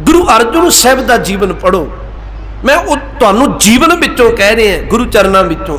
ਗੁਰੂ ਅਰਜਨ ਸਾਹਿਬ ਦਾ ਜੀਵਨ ਪੜੋ ਮੈਂ ਉਹ ਤੁਹਾਨੂੰ ਜੀਵਨ ਵਿੱਚੋਂ ਕਹਿ ਰਿਹਾ, ਗੁਰੂ ਚਰਨਾਂ ਵਿੱਚੋਂ।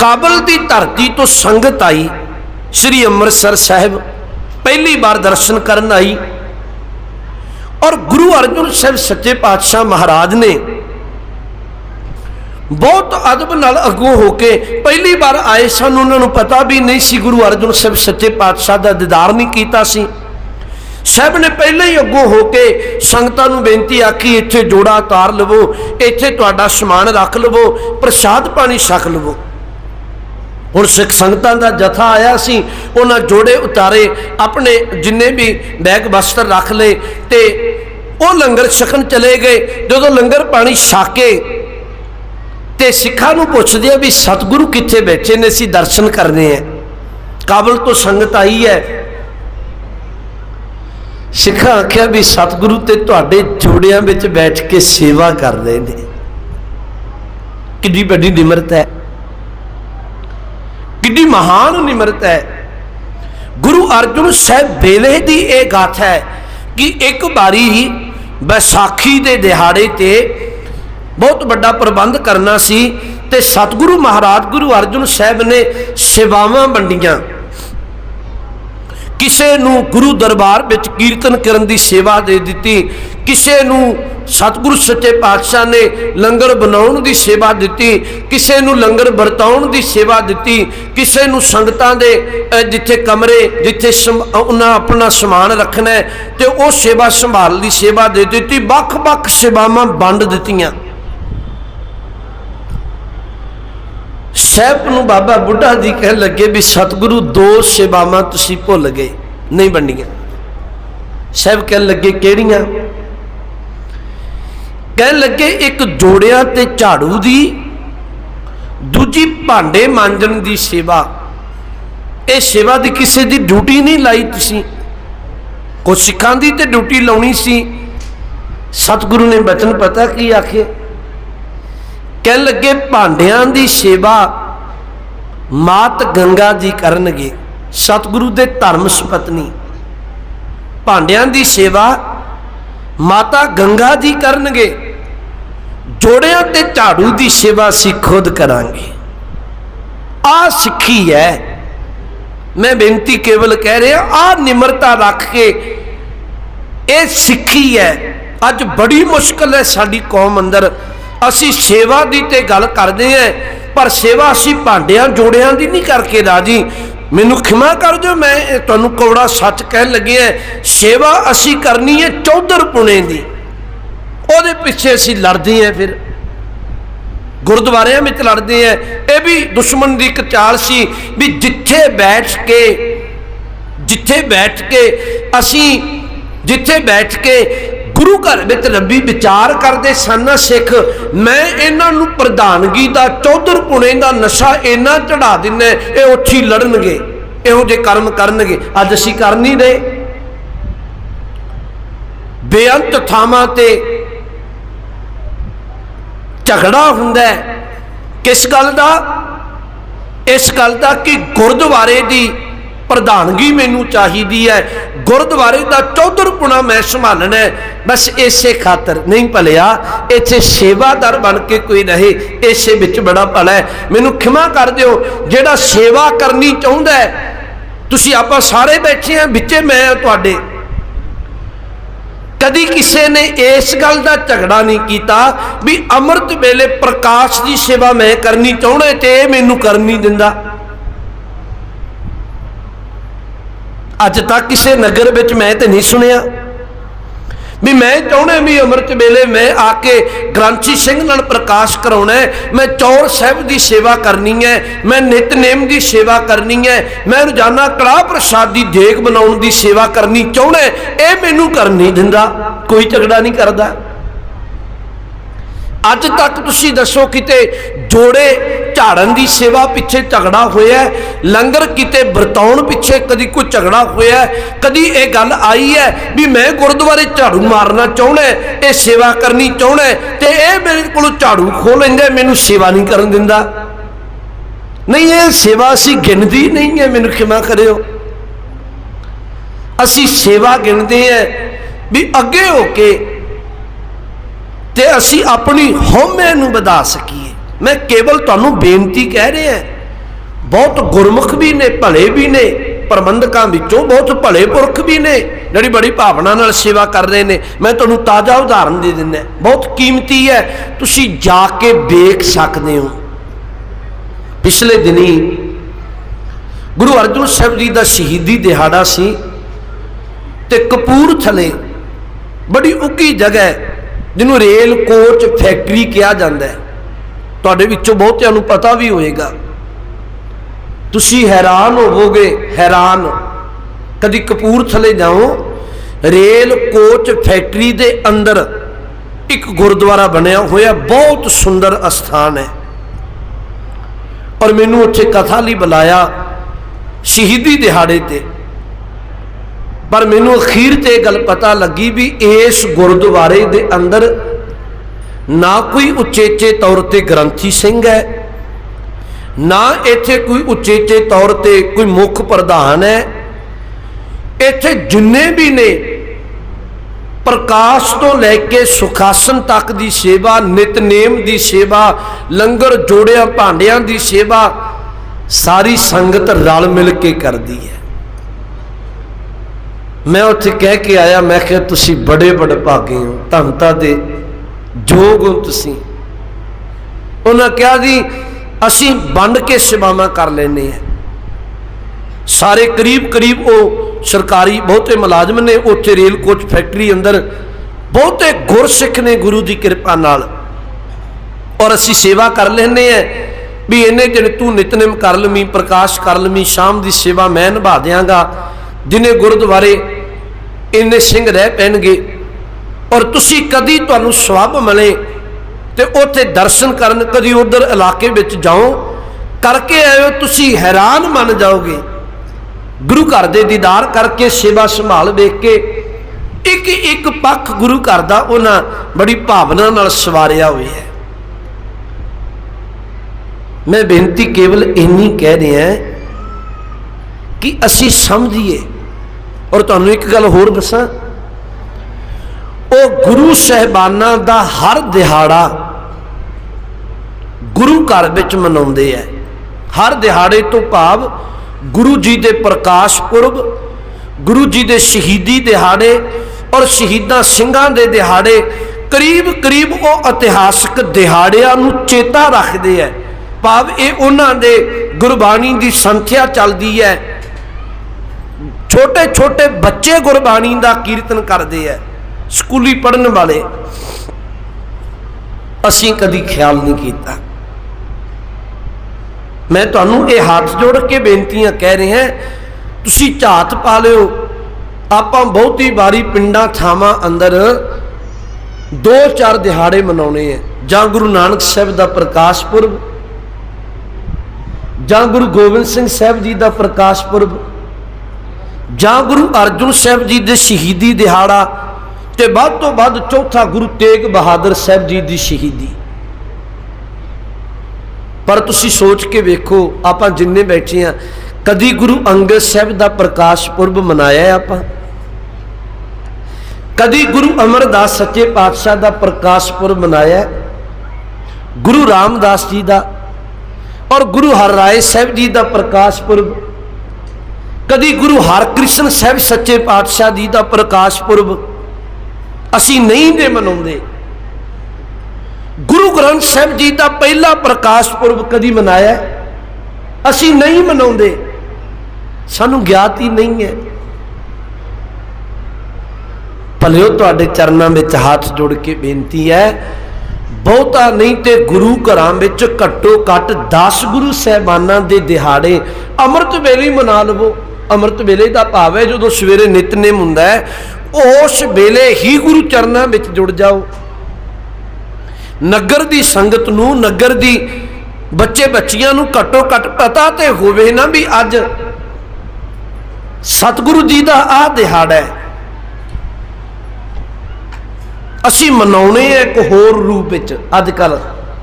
ਕਾਬਲ ਦੀ ਧਰਤੀ ਤੋਂ ਸੰਗਤ ਆਈ, ਸ੍ਰੀ ਅੰਮ੍ਰਿਤਸਰ ਸਾਹਿਬ। ਪਹਿਲੀ ਵਾਰ ਦਰਸ਼ਨ ਕਰਨ ਆਈ। ਔਰ ਗੁਰੂ ਅਰਜਨ ਸਾਹਿਬ ਸੱਚੇ ਪਾਤਸ਼ਾਹ ਮਹਾਰਾਜ ਨੇ ਬਹੁਤ ਅਦਬ ਨਾਲ ਅੱਗੋਂ ਹੋ ਕੇ ਪਹਿਲੀ ਵਾਰ ਆਏ। ਸਨ ਉਹਨਾਂ ਨੂੰ ਪਤਾ ਵੀ ਨਹੀਂ ਸੀ ਗੁਰੂ ਅਰਜਨ ਸਾਹਿਬ ਸੱਚੇ ਪਾਤਸ਼ਾਹ ਦਾ ਦੀਦਾਰ ਨਹੀਂ ਕੀਤਾ ਸੀ। ਸਾਹਿਬ ਨੇ ਪਹਿਲਾਂ ਹੀ ਅੱਗੋਂ ਹੋ ਕੇ ਸੰਗਤਾਂ ਨੂੰ ਬੇਨਤੀ ਆਖੀ, ਇੱਥੇ ਜੋੜਾ ਉਤਾਰ ਲਵੋ, ਇੱਥੇ ਤੁਹਾਡਾ ਸਮਾਨ ਰੱਖ ਲਵੋ, ਪ੍ਰਸ਼ਾਦ ਪਾਣੀ ਛਕ ਲਵੋ। ਹੁਣ ਸਿੱਖ ਸੰਗਤਾਂ ਦਾ ਜਥਾ ਆਇਆ ਸੀ, ਉਹਨਾਂ ਜੋੜੇ ਉਤਾਰੇ, ਆਪਣੇ ਜਿੰਨੇ ਵੀ ਬੈਗ ਬਸਤਰ ਰੱਖ ਲਏ ਤੇ ਉਹ ਲੰਗਰ ਛਕਣ ਚਲੇ ਗਏ। ਜਦੋਂ ਲੰਗਰ ਪਾਣੀ ਛਾਕੇ ਤੇ ਸਿੱਖਾਂ ਨੂੰ ਪੁੱਛਦੇ ਆ ਵੀ ਸਤਿਗੁਰੂ ਕਿੱਥੇ ਬੈਠੇ ਨੇ, ਅਸੀਂ ਦਰਸ਼ਨ ਕਰਨੇ ਆ। ਕਾਬਲ ਤੋਂ ਸੰਗਤ ਆਈ ਹੈ ਸਿੱਖਾਂ ਆਖਿਆ ਵੀ ਸਤਿਗੁਰੂ ਤੇ ਤੁਹਾਡੇ ਜੋੜਿਆਂ ਵਿੱਚ ਬੈਠ ਕੇ ਸੇਵਾ ਕਰ ਰਹੇ ਨੇ। ਕਿੰਨੀ ਵੱਡੀ ਨਿਮਰਤ ਹੈ। ਕਿੰਨੀ ਮਹਾਨ ਨਿਮਰਤ ਹੈ। ਗੁਰੂ ਅਰਜਨ ਸਾਹਿਬ ਵੇਲੇ ਦੀ ਇਹ ਗਾਥਾ ਹੈ ਕਿ ਇੱਕ ਵਾਰੀ ਵਿਸਾਖੀ ਦੇ ਦਿਹਾੜੇ ਤੇ ਬਹੁਤ ਵੱਡਾ ਪ੍ਰਬੰਧ ਕਰਨਾ ਸੀ ਤੇ ਸਤਿਗੁਰੂ ਮਹਾਰਾਜ ਗੁਰੂ ਅਰਜਨ ਸਾਹਿਬ ਨੇ ਸੇਵਾਵਾਂ ਵੰਡੀਆਂ। ਕਿਸੇ ਨੂੰ ਗੁਰੂ ਦਰਬਾਰ ਵਿੱਚ ਕੀਰਤਨ ਕਰਨ ਦੀ ਸੇਵਾ ਦੇ ਦਿੱਤੀ, ਕਿਸੇ ਨੂੰ ਸਤਿਗੁਰੂ ਸੱਚੇ ਪਾਤਸ਼ਾਹ ਨੇ ਲੰਗਰ ਬਣਾਉਣ ਦੀ ਸੇਵਾ ਦਿੱਤੀ, ਕਿਸੇ ਨੂੰ ਲੰਗਰ ਵਰਤਾਉਣ ਦੀ ਸੇਵਾ ਦਿੱਤੀ, ਕਿਸੇ ਨੂੰ ਸੰਗਤਾਂ ਦੇ ਜਿੱਥੇ ਕਮਰੇ, ਜਿੱਥੇ ਸਮ- ਉਹਨਾਂ ਆਪਣਾ ਸਮਾਨ ਰੱਖਣਾ ਹੈ, ਤੇ ਉਹ ਸੇਵਾ ਸੰਭਾਲ ਦੀ ਸੇਵਾ ਦੇ ਦਿੱਤੀ, ਵੱਖ-ਵੱਖ ਸੇਵਾਵਾਂ ਵੰਡ ਦਿੱਤੀਆਂ। ਸਾਹਿਬ ਨੂੰ ਬਾਬਾ ਬੁੱਢਾ ਜੀ ਕਹਿਣ ਲੱਗੇ ਵੀ ਸਤਿਗੁਰੂ ਦੋ ਸੇਵਾਵਾਂ ਤੁਸੀਂ ਭੁੱਲ ਗਏ, ਨਹੀਂ ਵੰਡੀਆਂ ਸਾਹਿਬ ਕਹਿਣ ਲੱਗੇ ਕਿਹੜੀਆਂ? ਕਹਿਣ ਲੱਗੇ ਇੱਕ ਜੋੜਿਆਂ ਤੇ ਝਾੜੂ ਦੀ, ਦੂਜੀ ਭਾਂਡੇ ਮਾਂਜਣ ਦੀ ਸੇਵਾ। ਇਹ ਸੇਵਾ ਦੀ ਕਿਸੇ ਦੀ ਡਿਊਟੀ ਨਹੀਂ ਲਾਈ ਤੁਸੀਂ। ਕੋ ਸਿੱਖਾਂ ਦੀ ਤੇ ਡਿਊਟੀ ਲਾਉਣੀ ਸੀ। ਸਤਿਗੁਰੂ ਨੇ ਬਚਨ ਪਤਾ ਕੀ ਆਖੇ ਕਹਿਣ ਲੱਗੇ ਭਾਂਡਿਆਂ ਦੀ ਸੇਵਾ ਮਾਤ ਗੰਗਾ ਜੀ ਕਰਨਗੇ, ਸਤਿਗੁਰੂ ਦੇ ਧਰਮ ਸੁਪਤਨੀ। ਭਾਂਡਿਆਂ ਦੀ ਸੇਵਾ ਮਾਤਾ ਗੰਗਾ ਜੀ ਕਰਨਗੇ, ਜੋੜਿਆਂ ਤੇ ਝਾੜੂ ਦੀ ਸੇਵਾ ਅਸੀਂ ਖੁਦ ਕਰਾਂਗੇ। ਆ ਸਿੱਖੀ ਹੈ। ਮੈਂ ਬੇਨਤੀ ਕੇਵਲ ਕਹਿ ਰਿਹਾ, ਆ ਨਿਮਰਤਾ ਰੱਖ ਕੇ ਇਹ ਸਿੱਖੀ ਹੈ। ਅੱਜ ਬੜੀ ਮੁਸ਼ਕਲ ਹੈ ਸਾਡੀ ਕੌਮ ਅੰਦਰ। ਅਸੀਂ ਸੇਵਾ ਦੀ ਤੇ ਗੱਲ ਕਰਦੇ ਆਂ ਪਰ ਸੇਵਾ ਅਸੀਂ ਭਾਂਡਿਆਂ ਜੋੜਿਆਂ ਦੀ ਨਹੀਂ ਕਰਕੇ ਰਾਜੀ। ਮੈਨੂੰ ਖਿਮਾ ਕਰ ਦਿਓ, ਮੈਂ ਤੁਹਾਨੂੰ ਕੌੜਾ ਸੱਚ ਕਹਿਣ ਲੱਗਿਆ ਸੇਵਾ ਅਸੀਂ ਕਰਨੀ ਹੈ ਚੌਧਰ ਪੁਣੇ ਦੀ। ਉਹਦੇ ਪਿੱਛੇ ਅਸੀਂ ਲੜਦੇ ਆਂ ਫਿਰ। ਗੁਰਦੁਆਰਿਆਂ ਵਿੱਚ ਲੜਦੇ ਆ ਇਹ ਵੀ ਦੁਸ਼ਮਣ ਦੀ ਇੱਕ ਚਾਲ ਸੀ ਵੀ ਜਿੱਥੇ ਬੈਠ ਕੇ, ਜਿੱਥੇ ਬੈਠ ਕੇ, ਅਸੀਂ ਜਿੱਥੇ ਬੈਠ ਕੇ ਗੁਰੂ ਘਰ ਵਿੱਚ ਰੱਬੀ ਵਿਚਾਰ ਕਰਦੇ ਸਨ ਸਿੱਖ, ਮੈਂ ਇਹਨਾਂ ਨੂੰ ਪ੍ਰਧਾਨਗੀ ਦਾ, ਚੌਧਰ ਪੁਣੇ ਦਾ ਨਸ਼ਾ ਇੰਨਾ ਚੜਾ ਦਿੰਨੇ ਇਹ ਉੱਠੀ ਲੜਨਗੇ, ਇਹੋ ਜੇ ਕਰਮ ਕਰਨਗੇ। ਅੱਜ ਅਸੀਂ ਕਰ ਨਹੀਂ ਰਹੇ। ਬੇਅੰਤ ਥਾਵਾਂ ਤੇ ਝਗੜਾ ਹੁੰਦਾ ਕਿਸ ਗੱਲ ਦਾ? ਇਸ ਗੱਲ ਦਾ ਕਿ ਗੁਰਦੁਆਰੇ ਦੀ ਪ੍ਰਧਾਨਗੀ ਮੈਨੂੰ ਚਾਹੀਦੀ ਹੈ। ਗੁਰਦੁਆਰੇ ਦਾ ਚੌਧਰਪੁਣਾ ਮੈਂ ਸੰਭਾਲਣਾ ਬਸ ਇਸੇ ਖਾਤਰ ਨਹੀਂ ਭਲਿਆ, ਇੱਥੇ ਸੇਵਾਦਾਰ ਬਣ ਕੇ ਕੋਈ ਰਹੇ, ਇਸੇ ਵਿੱਚ ਬੜਾ ਭਲਾ ਹੈ। ਮੈਨੂੰ ਖਿਮਾ ਕਰ ਦਿਓ, ਜਿਹੜਾ ਸੇਵਾ ਕਰਨੀ ਚਾਹੁੰਦਾ ਹੈ। ਤੁਸੀਂ ਆਪਾਂ ਸਾਰੇ ਬੈਠੇ ਆ ਵਿੱਚੇ ਮੈਂ ਤੁਹਾਡੇ। ਕਦੀ ਕਿਸੇ ਨੇ ਇਸ ਗੱਲ ਦਾ ਝਗੜਾ ਨਹੀਂ ਕੀਤਾ ਵੀ ਅੰਮ੍ਰਿਤ ਵੇਲੇ ਪ੍ਰਕਾਸ਼ ਦੀ ਸੇਵਾ ਮੈਂ ਕਰਨੀ ਚਾਹੁੰਦਾ ਤੇ ਇਹ ਮੈਨੂੰ ਕਰਨ ਨਹੀਂ ਦਿੰਦਾ। ਅੱਜ ਤੱਕ ਕਿਸੇ ਨਗਰ ਵਿੱਚ ਮੈਂ ਤੇ ਨਹੀਂ ਸੁਣਿਆ। ਵੀ ਮੈਂ ਚਾਹੁੰਦਾ ਵੀ ਅੰਮ੍ਰਿਤ ਵੇਲੇ ਮੈਂ ਆ ਕੇ ਗ੍ਰੰਥੀ ਸਿੰਘ ਨਾਲ ਪ੍ਰਕਾਸ਼ ਕਰਾਉਣਾ ਮੈਂ ਚੌਰ ਸਾਹਿਬ ਦੀ ਸੇਵਾ ਕਰਨੀ ਹੈ। ਮੈਂ ਨਿਤਨੇਮ ਦੀ ਸੇਵਾ ਕਰਨੀ ਹੈ। ਮੈਂ ਰੋਜ਼ਾਨਾ ਕੜਾਹ ਪ੍ਰਸ਼ਾਦ ਦੀ ਦੇਗ ਬਣਾਉਣ ਦੀ ਸੇਵਾ ਕਰਨੀ ਚਾਹੁੰਦਾ ਇਹ ਮੈਨੂੰ ਕਰਨ ਨਹੀਂ ਦਿੰਦਾ। ਕੋਈ ਝਗੜਾ ਨਹੀਂ ਕਰਦਾ। ਅੱਜ ਤੱਕ ਤੁਸੀਂ ਦੱਸੋ ਕਿਤੇ ਜੋੜੇ ਝਾੜਨ ਦੀ ਸੇਵਾ ਪਿੱਛੇ ਝਗੜਾ ਹੋਇਆ ਲੰਗਰ ਕਿਤੇ ਵਰਤਾਉਣ ਪਿੱਛੇ ਕਦੀ ਕੋਈ ਝਗੜਾ ਹੋਇਆ ਕਦੀ ਇਹ ਗੱਲ ਆਈ ਹੈ ਵੀ ਮੈਂ ਗੁਰਦੁਆਰੇ ਝਾੜੂ ਮਾਰਨਾ ਚਾਹੁੰਦਾ ਇਹ ਸੇਵਾ ਕਰਨੀ ਚਾਹੁੰਦਾ ਤੇ ਇਹ ਮੇਰੇ ਕੋਲੋਂ ਝਾੜੂ ਖੋਹ ਲੈਂਦਾ ਮੈਨੂੰ ਸੇਵਾ ਨਹੀਂ ਕਰਨ ਦਿੰਦਾ। ਨਹੀਂ, ਇਹ ਸੇਵਾ ਅਸੀਂ ਗਿਣਦੀ ਨਹੀਂ ਹੈ, ਮੈਨੂੰ ਖਿਮਾ ਕਰਿਓ। ਅਸੀਂ ਸੇਵਾ ਗਿਣਦੇ ਹਾਂ ਵੀ ਅੱਗੇ ਹੋ ਕੇ ਤੇ ਅਸੀਂ ਆਪਣੀ ਹਉਮੈ ਨੂੰ ਵਧਾ ਸਕੀਏ। ਮੈਂ ਕੇਵਲ ਤੁਹਾਨੂੰ ਬੇਨਤੀ ਕਹਿ ਰਿਹਾ ਬਹੁਤ ਗੁਰਮੁਖ ਵੀ ਨੇ, ਭਲੇ ਵੀ ਨੇ, ਪ੍ਰਬੰਧਕਾਂ ਵਿੱਚੋਂ ਬਹੁਤ ਭਲੇ ਪੁਰਖ ਵੀ ਨੇ, ਜਿਹੜੀ ਬੜੀ ਭਾਵਨਾ ਨਾਲ ਸੇਵਾ ਕਰ ਰਹੇ ਨੇ। ਮੈਂ ਤੁਹਾਨੂੰ ਤਾਜ਼ਾ ਉਦਾਹਰਨ ਦੇ ਦਿੰਦਾ ਬਹੁਤ ਕੀਮਤੀ ਹੈ, ਤੁਸੀਂ ਜਾ ਕੇ ਵੇਖ ਸਕਦੇ ਹੋ। ਪਿਛਲੇ ਦਿਨੀ ਗੁਰੂ ਅਰਜਨ ਸਾਹਿਬ ਜੀ ਦਾ ਸ਼ਹੀਦੀ ਦਿਹਾੜਾ ਸੀ ਤੇ ਕਪੂਰਥਲੇ ਬੜੀ ਉੱਗੀ ਜਗ੍ਹਾ ਹੈ, ਜਿਹਨੂੰ ਰੇਲ ਕੋਚ ਫੈਕਟਰੀ ਕਿਹਾ ਜਾਂਦਾ ਹੈ। ਤੁਹਾਡੇ ਵਿੱਚੋਂ ਬਹੁਤਿਆਂ ਨੂੰ ਪਤਾ ਵੀ ਹੋਏਗਾ। ਤੁਸੀਂ ਹੈਰਾਨ ਹੋਵੋਗੇ, ਹੈਰਾਨ। ਕਦੀ ਕਪੂਰਥਲੇ ਜਾਓ, ਰੇਲ ਕੋਚ ਫੈਕਟਰੀ ਦੇ ਅੰਦਰ ਇੱਕ ਗੁਰਦੁਆਰਾ ਬਣਿਆ ਹੋਇਆ ਬਹੁਤ ਸੁੰਦਰ ਅਸਥਾਨ ਹੈ। ਔਰ ਮੈਨੂੰ ਉੱਥੇ ਕਥਾ ਲਈ ਬੁਲਾਇਆ ਸ਼ਹੀਦੀ ਦਿਹਾੜੇ ਤੇ। ਪਰ ਮੈਨੂੰ ਅਖੀਰ ਤੇ ਗੱਲ ਪਤਾ ਲੱਗੀ ਵੀ ਇਸ ਗੁਰਦੁਆਰੇ ਦੇ ਅੰਦਰ ਨਾ ਕੋਈ ਉਚੇਚੇ ਤੌਰ ਤੇ ਗ੍ਰੰਥੀ ਸਿੰਘ ਹੈ, ਨਾ ਇੱਥੇ ਕੋਈ ਉਚੇਚੇ ਤੌਰ ਤੇ ਕੋਈ ਮੁੱਖ ਪ੍ਰਧਾਨ ਹੈ। ਇੱਥੇ ਜਿੰਨੇ ਵੀ ਨੇ, ਪ੍ਰਕਾਸ਼ ਤੋਂ ਲੈ ਕੇ ਸੁਖਾਸਨ ਤੱਕ ਦੀ ਸੇਵਾ, ਨਿਤਨੇਮ ਦੀ ਸੇਵਾ, ਲੰਗਰ ਜੋੜਿਆਂ, ਭਾਂਡਿਆਂ ਦੀ ਸੇਵਾ, ਸਾਰੀ ਸੰਗਤ ਰਲ ਮਿਲ ਕੇ ਕਰਦੀ ਹੈ। ਮੈਂ ਉੱਥੇ ਕਹਿ ਕੇ ਆਇਆ, ਮੈਂ ਕਿਹਾ, ਤੁਸੀਂ ਬੜੇ ਬੜੇ ਭਾਗੇ ਹੋ ਧੰਤਾ ਦੇ ਜੋਗ ਹੋ ਤੁਸੀਂ। ਉਹਨਾਂ ਕਿਹਾ ਜੀ, ਅਸੀਂ ਵੰਡ ਕੇ ਸੇਵਾਵਾਂ ਕਰ ਲੈਨੇ ਆ ਸਾਰੇ ਕਰੀਬ ਕਰੀਬ ਉਹ ਸਰਕਾਰੀ ਬਹੁਤੇ ਮੁਲਾਜ਼ਮ ਨੇ, ਉੱਥੇ ਰੇਲ ਕੋਚ ਫੈਕਟਰੀ ਅੰਦਰ ਬਹੁਤੇ ਗੁਰਸਿੱਖ ਨੇ ਗੁਰੂ ਦੀ ਕਿਰਪਾ ਨਾਲ। ਔਰ ਅਸੀਂ ਸੇਵਾ ਕਰ ਲੈਨੇ ਆ ਵੀ ਇਹਨੇ ਦਿਨ ਤੂੰ ਨਿਤਨੇਮ ਕਰ ਲਵੀਂ, ਪ੍ਰਕਾਸ਼ ਕਰ ਲਵੀਂ, ਸ਼ਾਮ ਦੀ ਸੇਵਾ ਮੈਂ ਨਿਭਾ ਦਿਆਂਗਾ। ਜਿਨੇ ਗੁਰਦੁਆਰੇ ਇੰਨੇ ਸਿੰਘ ਰਹਿ ਪੈਣਗੇ। ਔਰ ਤੁਸੀਂ ਕਦੀ ਤੁਹਾਨੂੰ ਸਵੱਬ ਮਿਲੇ ਤੇ ਉੱਥੇ ਦਰਸ਼ਨ ਕਰਨ, ਕਦੀ ਉਧਰ ਇਲਾਕੇ ਵਿੱਚ ਜਾਓ, ਕਰਕੇ ਆਇਓ, ਤੁਸੀਂ ਹੈਰਾਨ ਮੰਨ ਜਾਓਗੇ। ਗੁਰੂ ਘਰ ਦੇ ਦੀਦਾਰ ਕਰਕੇ ਸੇਵਾ ਸੰਭਾਲ ਵੇਖ ਕੇ ਇੱਕ ਇੱਕ ਪੱਖ ਗੁਰੂ ਘਰ ਦਾ ਉਹਨਾਂ ਬੜੀ ਭਾਵਨਾ ਨਾਲ ਸਵਾਰਿਆ ਹੋਇਆ ਹੈ। ਮੈਂ ਬੇਨਤੀ ਕੇਵਲ ਇੰਨੀ ਕਹਿ ਰਿਹਾ ਕਿ ਅਸੀਂ ਸਮਝੀਏ। ਔਰ ਤੁਹਾਨੂੰ ਇੱਕ ਗੱਲ ਹੋਰ ਦੱਸਾਂ ਉਹ ਗੁਰੂ ਸਹਿਬਾਨਾਂ ਦਾ ਹਰ ਦਿਹਾੜਾ ਗੁਰੂ ਘਰ ਵਿੱਚ ਮਨਾਉਂਦੇ ਐ। ਹਰ ਦਿਹਾੜੇ ਤੋਂ ਭਾਵ ਗੁਰੂ ਜੀ ਦੇ ਪ੍ਰਕਾਸ਼ ਪੁਰਬ, ਗੁਰੂ ਜੀ ਦੇ ਸ਼ਹੀਦੀ ਦਿਹਾੜੇ ਔਰ ਸ਼ਹੀਦਾਂ ਸਿੰਘਾਂ ਦੇ ਦਿਹਾੜੇ ਕਰੀਬ ਕਰੀਬ ਉਹ ਇਤਿਹਾਸਕ ਦਿਹਾੜਿਆਂ ਨੂੰ ਚੇਤਾ ਰੱਖਦੇ ਐ। ਭਾਵ ਇਹ ਉਹਨਾਂ ਦੇ ਗੁਰਬਾਣੀ ਦੀ ਸੰਥਿਆ ਚੱਲਦੀ ਹੈ ਛੋਟੇ ਛੋਟੇ ਬੱਚੇ ਗੁਰਬਾਣੀ ਦਾ ਕੀਰਤਨ ਕਰਦੇ ਐ। ਸਕੂਲੀ ਪੜਨ ਵਾਲੇ, ਅਸੀਂ ਕਦੀ ਖਿਆਲ ਨਹੀਂ ਕੀਤਾ। ਮੈਂ ਤੁਹਾਨੂੰ ਇਹ ਹੱਥ ਜੋੜ ਕੇ ਬੇਨਤੀਆਂ ਕਹਿ ਰਿਹਾ, ਤੁਸੀਂ ਝਾਤ ਪਾ ਲਿਓ। ਆਪਾਂ ਬਹੁਤੀ ਵਾਰੀ ਪਿੰਡਾਂ, ਥਾਵਾਂ ਅੰਦਰ ਦੋ ਚਾਰ ਦਿਹਾੜੇ ਮਨਾਉਣੇ ਆ। ਜਾਂ ਗੁਰੂ ਨਾਨਕ ਸਾਹਿਬ ਦਾ ਪ੍ਰਕਾਸ਼ ਪੁਰਬ, ਜਾਂ ਗੁਰੂ ਗੋਬਿੰਦ ਸਿੰਘ ਸਾਹਿਬ ਜੀ ਦਾ ਪ੍ਰਕਾਸ਼ ਪੁਰਬ, ਜਾਂ ਗੁਰੂ ਅਰਜਨ ਸਾਹਿਬ ਜੀ ਦੇ ਸ਼ਹੀਦੀ ਦਿਹਾੜਾ ਤੇ ਵੱਧ ਤੋਂ ਵੱਧ ਚੌਥਾ ਗੁਰੂ ਤੇਗ ਬਹਾਦਰ ਸਾਹਿਬ ਜੀ ਦੀ ਸ਼ਹੀਦੀ। ਪਰ ਤੁਸੀਂ ਸੋਚ ਕੇ ਵੇਖੋ, ਆਪਾਂ ਜਿੰਨੇ ਬੈਠੇ ਆ, ਕਦੀ ਗੁਰੂ ਅੰਗਦ ਸਾਹਿਬ ਦਾ ਪ੍ਰਕਾਸ਼ ਪੁਰਬ ਮਨਾਇਆ ਆਪਾਂ? ਕਦੀ ਗੁਰੂ ਅਮਰਦਾਸ ਸੱਚੇ ਪਾਤਸ਼ਾਹ ਦਾ ਪ੍ਰਕਾਸ਼ ਪੁਰਬ ਮਨਾਇਆ ਗੁਰੂ ਰਾਮਦਾਸ ਜੀ ਦਾ ਔਰ ਗੁਰੂ ਹਰਰਾਏ ਸਾਹਿਬ ਜੀ ਦਾ ਪ੍ਰਕਾਸ਼ ਪੁਰਬ? ਕਦੀ ਗੁਰੂ ਹਰਕ੍ਰਿਸ਼ਨ ਸਾਹਿਬ ਸੱਚੇ ਪਾਤਸ਼ਾਹ ਜੀ ਦਾ ਪ੍ਰਕਾਸ਼ ਪੁਰਬ ਅਸੀਂ ਨਹੀਂ ਦੇ ਮਨਾਉਂਦੇ। ਗੁਰੂ ਗ੍ਰੰਥ ਸਾਹਿਬ ਜੀ ਦਾ ਪਹਿਲਾ ਪ੍ਰਕਾਸ਼ ਪੁਰਬ ਕਦੀ ਮਨਾਇਆ ਅਸੀਂ ਨਹੀਂ ਮਨਾਉਂਦੇ। ਸਾਨੂੰ ਗਿਆਤ ਹੀ ਨਹੀਂ ਹੈ। ਭਲਿਓ ਤੁਹਾਡੇ ਚਰਨਾਂ ਵਿੱਚ ਹੱਥ ਜੋੜ ਕੇ ਬੇਨਤੀ ਹੈ, ਬਹੁਤਾ ਨਹੀਂ ਤੇ ਗੁਰੂ ਘਰਾਂ ਵਿੱਚ ਘੱਟੋ ਘੱਟ 10 ਗੁਰੂ ਸਹਿਬਾਨਾਂ ਦੇ ਦਿਹਾੜੇ ਅੰਮ੍ਰਿਤ ਵੇਲੇ ਮਨਾ ਲਵੋ। ਅੰਮ੍ਰਿਤ ਵੇਲੇ ਦਾ ਭਾਵ ਹੈ ਜਦੋਂ ਸਵੇਰੇ ਨਿਤਨੇਮ ਹੁੰਦਾ ਹੈ ਉਸ ਵੇਲੇ ਹੀ ਗੁਰੂ ਚਰਨਾਂ ਵਿੱਚ ਜੁੜ ਜਾਓ। ਨਗਰ ਦੀ ਸੰਗਤ ਨੂੰ, ਨਗਰ ਦੀ ਬੱਚੇ ਬੱਚੀਆਂ ਨੂੰ ਘੱਟੋ ਘੱਟ ਪਤਾ ਤੇ ਹੋਵੇ ਨਾ ਵੀ ਅੱਜ ਸਤਿਗੁਰੂ ਜੀ ਦਾ ਆਹ ਦਿਹਾੜਾ ਹੈ। ਅਸੀਂ ਮਨਾਉਣੇ ਆ ਇੱਕ ਹੋਰ ਰੂਪ ਵਿੱਚ। ਅੱਜ ਕੱਲ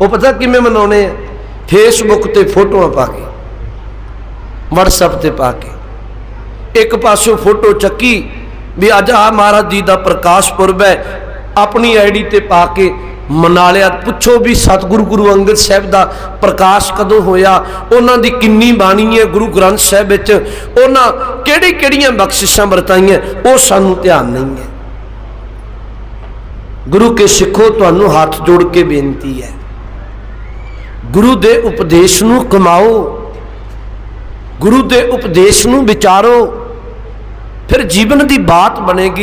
ਉਹ ਪਤਾ ਕਿਵੇਂ ਮਨਾਉਣੇ ਆ? ਫੇਸਬੁੱਕ ਤੇ ਫੋਟੋਆਂ ਪਾ ਕੇ, WhatsApp ਤੇ ਪਾ ਕੇ। ਇੱਕ ਪਾਸੋਂ ਫੋਟੋ ਚੱਕੀ ਵੀ ਅੱਜ ਆ ਮਹਾਰਾਜ ਜੀ ਦਾ ਪ੍ਰਕਾਸ਼ ਪੁਰਬ ਹੈ, ਆਪਣੀ ਆਈਡੀ ਤੇ ਪਾ ਕੇ ਮਨਾ ਲਿਆ। ਪੁੱਛੋ ਵੀ ਸਤਿਗੁਰੂ ਗੁਰੂ ਅੰਗਦ ਸਾਹਿਬ ਦਾ ਪ੍ਰਕਾਸ਼ ਕਦੋਂ ਹੋਇਆ? ਉਹਨਾਂ ਦੀ ਕਿੰਨੀ ਬਾਣੀ ਹੈ ਗੁਰੂ ਗ੍ਰੰਥ ਸਾਹਿਬ ਵਿੱਚ? ਉਹਨਾਂ ਕਿਹੜੀ ਕਿਹੜੀਆਂ ਬਖਸ਼ਿਸ਼ਾਂ ਵਰਤਾਈਆਂ? ਉਹ ਸਾਨੂੰ ਧਿਆਨ ਨਹੀਂ ਹੈ। ਗੁਰੂ ਕੇ ਸਿੱਖੋ, ਤੁਹਾਨੂੰ ਹੱਥ ਜੋੜ ਕੇ ਬੇਨਤੀ ਹੈ। ਗੁਰੂ ਦੇ ਉਪਦੇਸ਼ ਨੂੰ ਕਮਾਓ। ਗੁਰੂ ਦੇ ਉਪਦੇਸ਼ ਨੂੰ ਵਿਚਾਰੋ। ਫਿਰ ਜੀਵਨ ਦੀ ਬਾਤ ਬਣੇਗੀ